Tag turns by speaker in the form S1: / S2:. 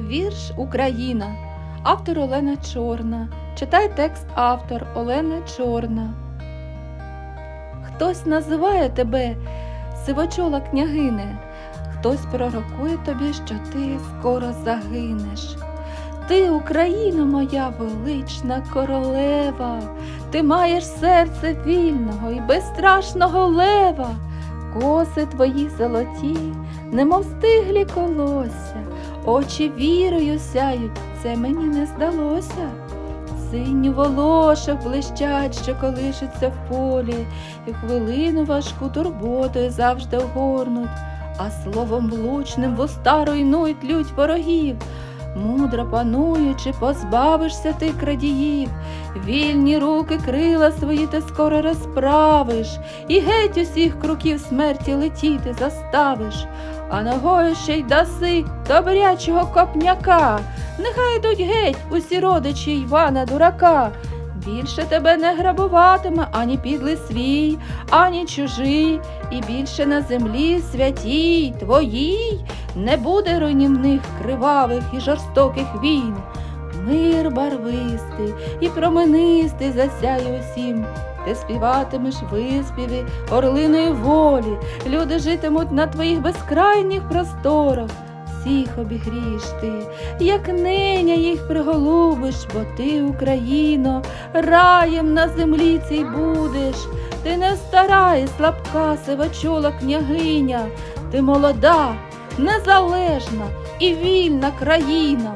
S1: Вірш Україна. Автор Олена Чорна. Читай текст автор Олена Чорна. Хтось називає тебе сивочола княгине, хтось пророкує тобі, що ти скоро загинеш. Ти, Україна, моя велична королева, ти маєш серце вільного і безстрашного лева, коси твої золоті, немов стиглі колося, очі вірою сяють, це мені не здалося. Сині волошок блищать, що колишуться в полі, і хвилину важку турботою завжди огорнуть, а словом влучним вуста руйнують лють ворогів. Мудро пануючи, позбавишся ти крадіїв, вільні руки крила свої ти скоро розправиш, і геть усіх кроків смерті летіти заставиш, а ногою ще й даси добрячого копняка. Нехай йдуть геть усі родичі Івана дурака. Більше тебе не грабуватиме ані підлий свій, ані чужий, і більше на землі святій твоїй не буде руйнівних, кривавих і жорстоких війн. Мир барвистий і променистий засяє усім. Ти співатимеш виспіви орлиної волі, люди житимуть на твоїх безкрайніх просторах. Всіх обігрієш ти, як ниня їх приголубиш, бо ти, Україно, раєм на землі цій будеш. Ти не стара і слабка сивочола княгиня, ти молода, незалежна і вільна країна.